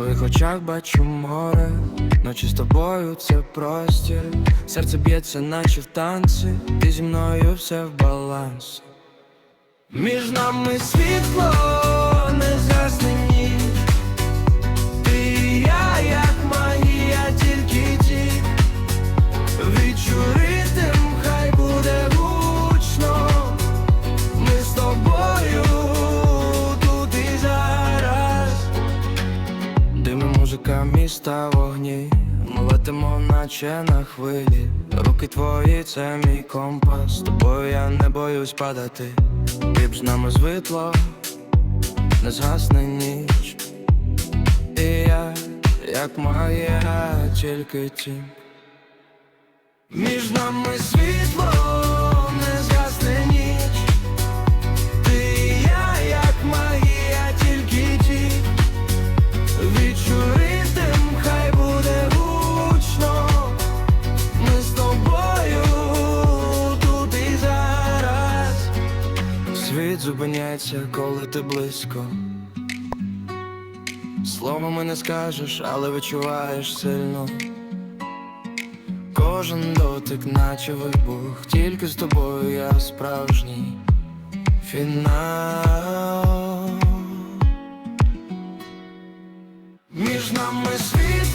твоїх очах бачу море, ночі з тобою це простір, серце б'ється, наче в танці, ти зі мною все в балансі. Між нами світло музика міста вогні. Ми летимо, наче на хвилі. Руки твої, це мій компас. З тобою я не боюсь падати. Ти з нами звитло, не згасне ніч. І я, як магія, тільки тінь. Між нами світло, Світ зупиняється, коли ти близько. Словами не скажеш, але відчуваєш сильно. Кожен дотик, наче вибух, тільки з тобою я справжній фінал. Між нами світ